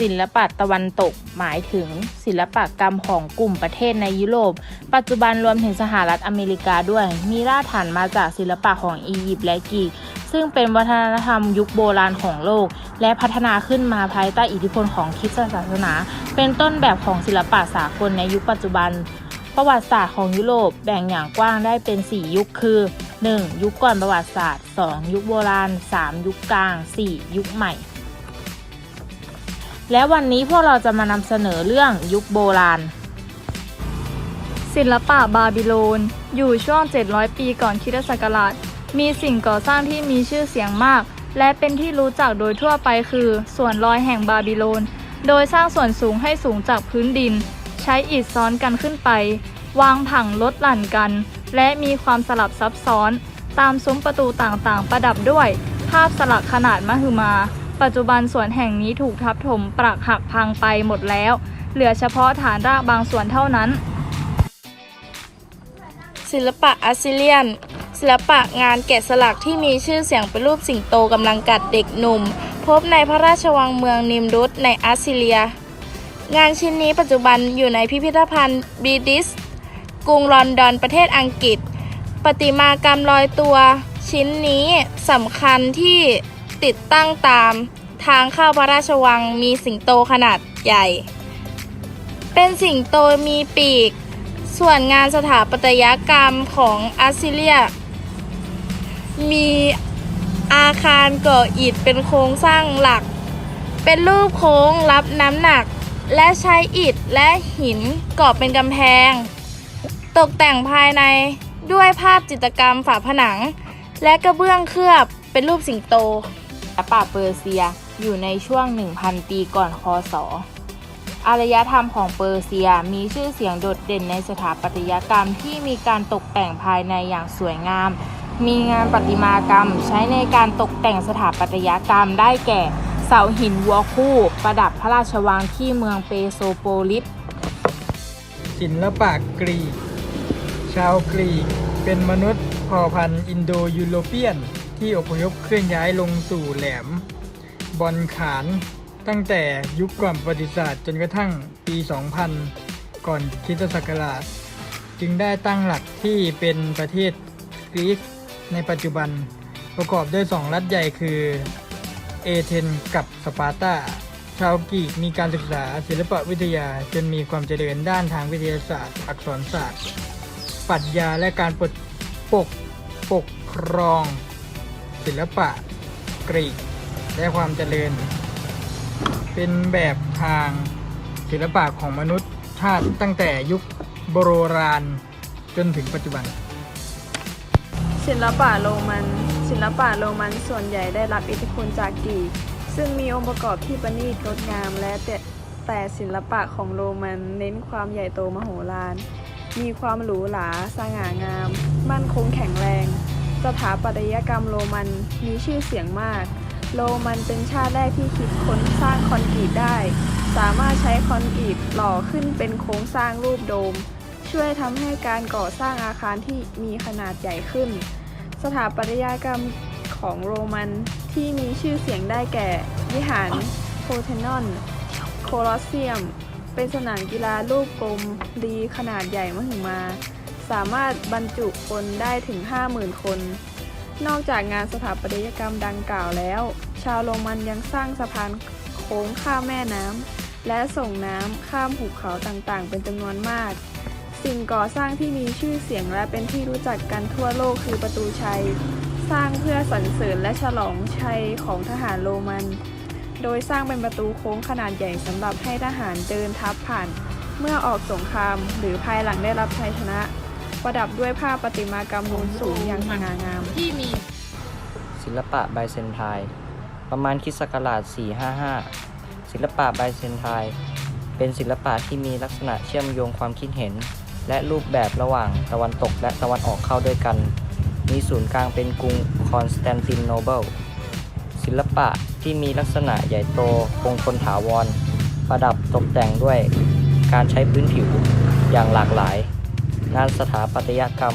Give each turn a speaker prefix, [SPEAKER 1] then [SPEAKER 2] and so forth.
[SPEAKER 1] ศิลปะตะวันตกหมายถึง ศิลปกรรมของกลุ่มประเทศในยุโรป ปัจจุบันรวมถึงสหรัฐอเมริกาด้วย มีรากฐานมาจากศิลปะของอียิปต์และกรีกซึ่งเป็นวัฒนธรรมยุคโบราณของโลก และพัฒนาขึ้นมาภายใต้อิทธิพลของคริสตศาสนา เป็นต้นแบบของศิลปะสากลในยุคปัจจุบัน ประวัติศาสตร์ของยุโรปแบ่งอย่างกว้างได้เป็น 4 ยุคคือ 1. ยุคก่อนประวัติศาสตร์ 2. ยุคโบราณ 3. ยุคกลาง 4. ยุคใหม่ และวันนี้พวกเราจะมานำเสนอเรื่องยุคโบราณ
[SPEAKER 2] ศิลปะบาบิโลน อยู่ช่วง 700 ปีก่อนคริสตศักราช มีสิ่งก่อสร้างที่มีชื่อเสียงมาก และเป็นที่รู้จักโดยทั่วไปคือส่วนลอยแห่งบาบิโลน โดยสร้างส่วนสูงให้สูงจากพื้นดิน ใช้อิฐซ้อนกันขึ้นไป วางผังลดหลั่นกัน และมีความสลับซับซ้อน ตามซุ้มประตูต่างๆ ประดับด้วย ภาพสลักขนาดมหึมา ปัจจุบันสวนแห่งนี้ถูกทับถมปรักหักพังไปหมดแล้ว เหลือเฉพาะฐานรากบางส่วนเท่านั้น
[SPEAKER 3] ศิลปะอัสซิเลียน ศิลปะงานแกะสลักที่มีชื่อเสียงเป็นรูปสิงโตกำลังกัดเด็กหนุ่ม พบในพระราชวังเมืองนิมรุตในอัสซิเลีย งานชิ้นนี้ปัจจุบันอยู่ในพิพิธภัณฑ์บีดิสกรุงลอนดอนประเทศอังกฤษ ประติมากรรมลอยตัวชิ้นนี้สำคัญที่ ติดตั้งตามทางเข้าพระราชวังมีสิงโตขนาดใหญ่ เป็นสิงโตมีปีก ส่วนงานสถาปัตยกรรมของอัสซิเลีย มีอาคารก่ออิฐเป็นโครงสร้างหลัก เป็นรูปโค้งรับน้ำหนัก และใช้อิฐและหินก่อเป็นกำแพง ตกแต่งภายในด้วยภาพจิตรกรรมฝาผนัง และกระเบื้องเคลือบเป็นรูปสิงโต
[SPEAKER 1] ลปะเปอร์เซียอยู่ในช่วง 1,000 ปีก่อนคศอารยธรรมของเปอร์เซียมีชื่อเสียงโดดเด่นในสถาปัตยกรรมที่มีการตกแต่งภายในอย่างสวยงาม มีงานประติมากรรมใช้ในการตกแต่งสถาปัตยกรรมได้แก่ เสาหินวัวคู่ ประดับพระราชวังที่เมืองเปโซโปลิส
[SPEAKER 4] ศิลปะกรีก ชาวกรีก เป็นมนุษย์เผ่าพันธุ์อินโดยูโรเปียน ที่อพยพเคลื่อนย้ายลงสู่แหลม บอลขาน ตั้งแต่ยุคก่อนประวัติศาสตร์จนกระทั่งปี 2000 ก่อนคริสตศักราช จึงได้ตั้งหลักที่เป็นประเทศกรีซในปัจจุบันประกอบด้วยสองรัฐใหญ่คือเอเธนกับสปาร์ตาชาวกรีกมีการศึกษาศิลปวิทยาจนมีความเจริญด้านทางวิทยาศาสตร์ อักษรศาสตร์ ปรัชญาและการปกปกปกครอง ศิลปะกรีกและความเจริญ เป็นแบบทางศิลปะของมนุษย์ชาติตั้งแต่ยุคโบราณจนถึงปัจจุบัน
[SPEAKER 2] ศิลปะโรมัน ศิลปะโรมันส่วนใหญ่ได้รับอิทธิพลจากกรีกซึ่งมีองค์ประกอบที่ประณีตงดงาม และแต่แต่ศิลปะของโรมันเน้นความใหญ่โตมโหฬารมีความหรูหราสง่างาม มั่นคงแข็งแรง สถาปัตยกรรมโรมันมีชื่อเสียงมาก โรมันเป็นชาติแรกที่คิดค้นสร้างคอนกรีตได้ สามารถใช้คอนกรีตหล่อขึ้นเป็นโครงสร้างรูปโดม ช่วยทำให้การก่อสร้างอาคารที่มีขนาดใหญ่ขึ้น สถาปัตยกรรมของโรมันที่มีชื่อเสียงได้แก่ วิหารโพเทนอน โคลอสเซียม เป็นสนามกีฬารูปกลมดีขนาดใหญ่มหึมา สามารถบรรจุคนได้ถึง 50,000 คน นอกจากงานสถาปัตยกรรมดังกล่าวแล้ว ชาวโรมันยังสร้างสะพานโค้งข้ามแม่น้ำและส่งน้ำข้ามหุบเขาต่างๆ เป็นจำนวนมาก สิ่งก่อสร้างที่มีชื่อเสียงและเป็นที่รู้จักกันทั่วโลกคือประตูชัย สร้างเพื่อสรรเสริญและฉลองชัยของทหารโรมัน โดยสร้างเป็นประตูโค้งขนาดใหญ่สำหรับให้ทหารเดินทัพผ่านเมื่อออกสงครามหรือภายหลังได้รับชัยชนะ ประดับด้วยภาพประติมากรรมนูนสูงอย่างสง่างาม
[SPEAKER 1] ที่มี
[SPEAKER 5] ศิลปะไบเซนไทน์ประมาณคริสต์ศักราช 455 ศิลปะไบเซนไทน์เป็นศิลปะที่มีลักษณะเชื่อมโยงความคิดเห็น และรูปแบบระหว่างตะวันตกและตะวันออกเข้าด้วยกัน มีศูนย์กลางเป็นกรุงคอนสแตนตินโนเบิล ศิลปะที่มีลักษณะใหญ่โตคงทนถาวร ประดับตกแต่งด้วยการใช้พื้นผิวอย่างหลากหลาย งานสถาปัตยกรรม